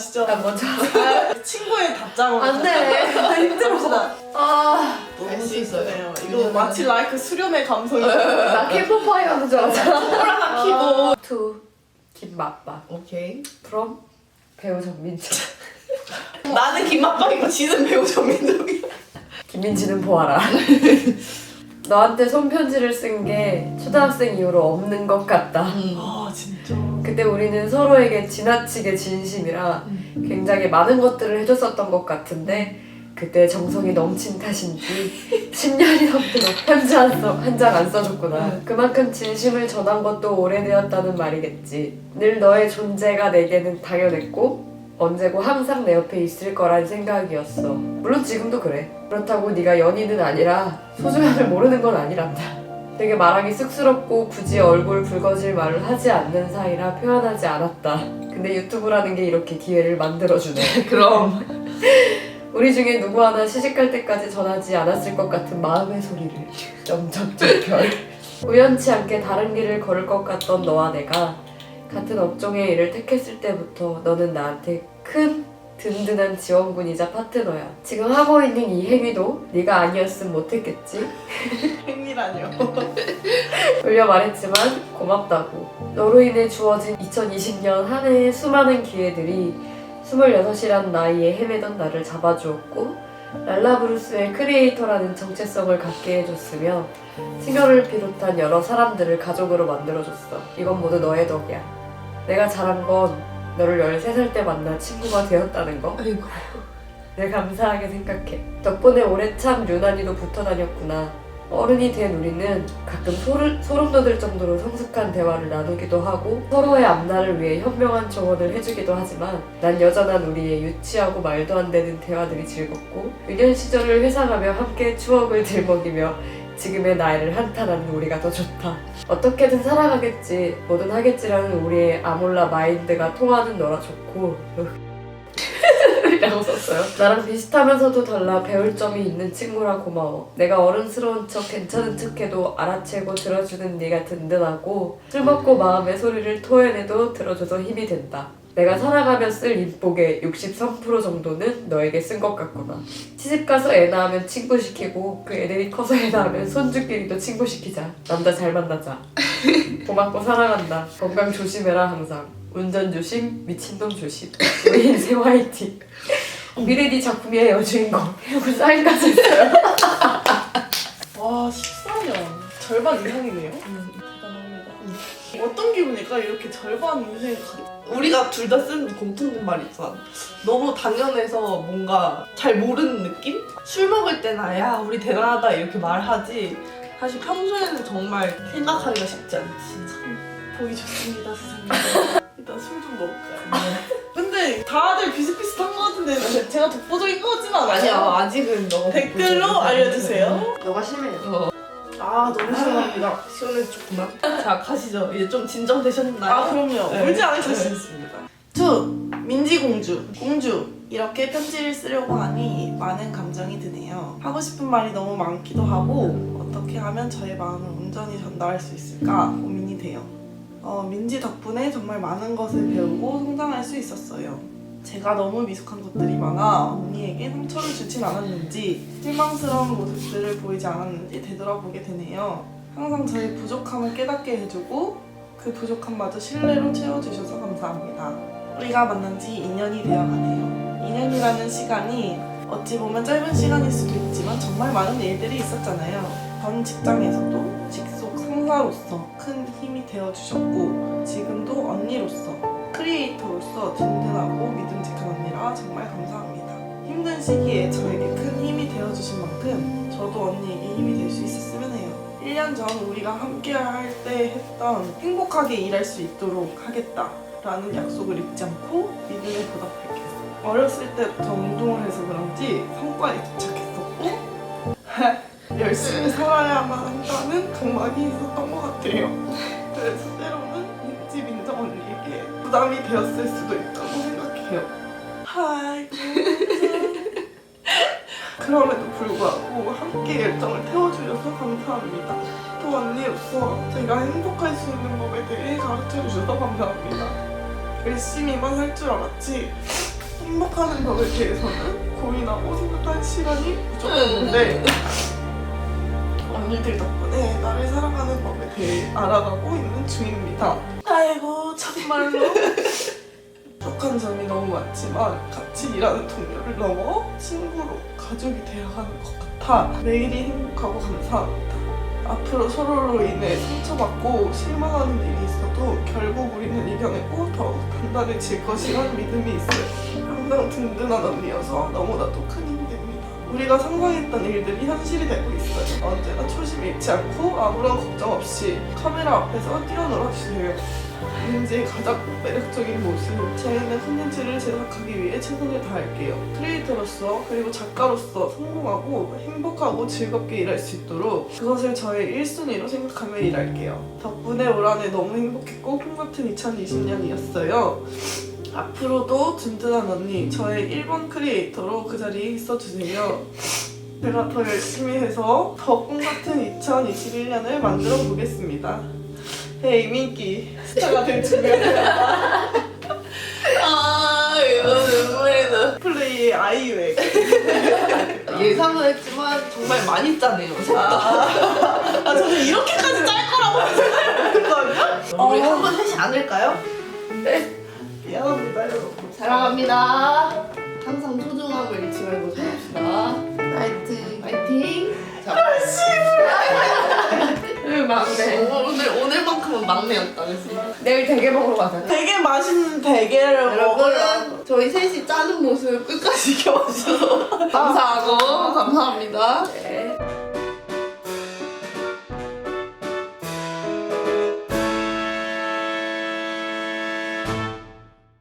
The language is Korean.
아시죠? 나 먼저. 친구의 답장으로 안 돼. 나 힘들어. 아, 너무 수 있어요. 이거 마치 라이크 수련의 감성이 나 캠프파이어 하는 줄 알았잖아. 하나 키고 투 김맛밥. 오케이. from 배우 정민지. 나는 김맛빵이고 지는 배우 정민정이 김민지는 보아라. 너한테 손편지를 쓴 게 초등학생 이후로 없는 것 같다. 음. 아 진짜 그때 우리는 서로에게 지나치게 진심이라 굉장히 많은 것들을 해줬었던 것 같은데 그때 정성이 넘친 탓인지 10년이 넘도록 편지 한장 안 써줬구나. 그만큼 진심을 전한 것도 오래되었다는 말이겠지. 늘 너의 존재가 내게는 당연했고 언제고 항상 내 옆에 있을 거란 생각이었어. 물론 지금도 그래. 그렇다고 네가 연인은 아니라 소중함을 모르는 건 아니란다. 되게 말하기 쑥스럽고 굳이 얼굴 붉어질 말을 하지 않는 사이라 표현하지 않았다. 근데 유튜브라는 게 이렇게 기회를 만들어주네. 그럼. 우리 중에 누구 하나 시집갈 때까지 전하지 않았을 것 같은 마음의 소리를 점점점 별 우연치 않게 다른 길을 걸을 것 같던 너와 내가 같은 업종의 일을 택했을 때부터 너는 나한테 큰 든든한 지원군이자 파트너야 지금 하고 있는 이 행위도 네가 아니었으면 못했겠지 행위라뇨 돌려 말했지만 고맙다고. 너로 인해 주어진 2020년 한 해의 수많은 기회들이 26이라는 나이에 헤매던 나를 잡아주었고 랄라브루스의 크리에이터라는 정체성을 갖게 해줬으며 친구를 비롯한 여러 사람들을 가족으로 만들어줬어. 이건 모두 너의 덕이야. 내가 잘한 건 너를 13살 때 만나 친구가 되었다는 거. 아이고. 늘 감사하게 생각해. 덕분에 오래 참 유난히도 붙어 다녔구나. 어른이 된 우리는 가끔 소름, 소름 돋을 정도로 성숙한 대화를 나누기도 하고 서로의 앞날을 위해 현명한 조언을 해주기도 하지만 난 여전한 우리의 유치하고 말도 안 되는 대화들이 즐겁고 유년 시절을 회상하며 함께 추억을 들먹이며 지금의 나이를 한탄하는 우리가 더 좋다. 어떻게든 살아가겠지, 뭐든 하겠지라는 우리의 아몰라 마인드가 통하는 너라 좋고 라고 썼어요. 나랑 비슷하면서도 달라 배울 점이 있는 친구라 고마워. 내가 어른스러운 척 괜찮은 척해도 알아채고 들어주는 네가 든든하고 술 먹고 마음의 소리를 토해내도 들어줘서 힘이 된다. 내가 살아가며 쓸 인복의 63% 정도는 너에게 쓴 것 같구나. 시집 가서 애 낳으면 친구 시키고 그 애들이 커서 애 낳으면 손주끼리도 친구 시키자. 남자 잘 만나자. 고맙고 사랑한다. 건강 조심해라 항상. 운전 조심, 미친놈 조심. 우리 인생 화이팅. 미래디 작품의 여주인공 해고 사인까지 있어요. 와 14년 절반 이상이네요 대단합니다 어떤 기분일까 이렇게 절반 인생을 가... 우리가 둘 다 쓴 공통된 말이 있잖아. 너무 당연해서 뭔가 잘 모르는 느낌? 술 먹을 때나 야 우리 대단하다 이렇게 말하지. 사실 평소에는 정말 생각하기가 쉽지 않지. 보기 좋습니다 선생님 먹을까요? 근데 다들 비슷비슷한 것 같은데 제- 제가 독보적인 않아요 아니야 아직은 너가 댓글로 알려주세요 너가 심해요. 어. 아 너무 시원합니다 시원해졌구나. 자 가시죠. 이제 좀 진정되셨나요? 아 그럼요 네. 울지 않으실 수 있습니다 투 민지 공주 공주 이렇게 편지를 쓰려고 하니 많은 감정이 드네요 하고 싶은 말이 너무 많기도 하고 어떻게 하면 저의 마음을 온전히 전달할 수 있을까 고민이 돼요 어, 민지 덕분에 정말 많은 것을 배우고 성장할 수 있었어요 제가 너무 미숙한 것들이 많아 언니에게 상처를 주진 않았는지 실망스러운 모습들을 보이지 않았는지 되돌아보게 되네요 항상 저의 부족함을 깨닫게 해주고 그 부족함마저 신뢰로 채워주셔서 감사합니다. 우리가 만난 지 2년이 되어가네요. 2년이라는 시간이 어찌 보면 짧은 시간일 수도 있지만 정말 많은 일들이 있었잖아요. 전 직장에서도 직속 상사로서 큰 힘이 되어 주셨고 지금도 언니로서 크리에이터로서 든든하고 믿음직한 언니라 정말 감사합니다. 힘든 시기에 저에게 큰 힘이 되어 주신 만큼 저도 언니에게 힘이 될 수 있었으면 해요. 1년 전 우리가 함께 할 때 했던 행복하게 일할 수 있도록 하겠다라는 약속을 잊지 않고 믿음에 보답할게요. 어렸을 때부터 운동을 해서 그런지 성과에 열심히 살아야만 한다는 강박이 있었던 것 같아요. 그래서 때로는 민지 민정 언니에게 부담이 되었을 수도 있다고 생각해요. 하이. 그럼에도 불구하고 함께 열정을 태워주셔서 감사합니다. 또 언니로서 제가 행복할 수 있는 법에 대해 가르쳐 주셔서 감사합니다. 열심히만 할 줄 알았지 행복하는 법에 대해서는 고민하고 생각할 시간이 부족했는데 언니들 덕분에 나를 살아가는 법에 대해 알아가고 있는 중입니다. 아이고 정말로 부족한 점이 너무 많지만 같이 일하는 동료를 넘어 친구로 가족이 되어가는 것 같아 매일이 행복하고 감사합니다. 앞으로 서로로 인해 상처받고 실망하는 일이 있어도 결국 우리는 이겨내고 더욱 단단해질 것이란 믿음이 있어요. 항상 든든한 언니여서 너무나도 큰. 우리가 상상했던 일들이 현실이 되고 있어요. 언제나 초심 잃지 않고 아무런 걱정 없이 카메라 앞에서 뛰어놀아주세요. 민지의 가장 매력적인 모습. 재밌는 콘텐츠를 제작하기 위해 최선을 다할게요. 크리에이터로서 그리고 작가로서 성공하고 행복하고 즐겁게 일할 수 있도록 그것을 저의 1순위로 생각하며 일할게요. 덕분에 올 한해 너무 행복했고 꿈같은 2020년이었어요. 앞으로도 든든한 언니, 저의 1번 크리에이터로 그 자리에 있어주세요. 제가 더 열심히 해서 더 꿈같은 2021년을 만들어 보겠습니다. 헤이 민기 스타가 될 준비합니다. 아 이거 눈물이 나. 플레이의 아이유에게 예상은 했지만 정말 많이 짜네요. 아, 아 저는 이렇게까지 짤 거라고 생각했거든요? 우리 한번 하지 않을까요? 미 안합니다 여러분 사랑합니다. 항상 소중함을 잊지 말고 살합시다. 파이팅. 파이팅. 자, 응 막내 오늘 오늘만큼은 막내였다 그래서. 내일 대게 먹으러 가자. 되게 맛있는 대게를 여러분 저희 셋이 짜는 모습 끝까지 지켜봐주셔서 감사하고 감사합니다.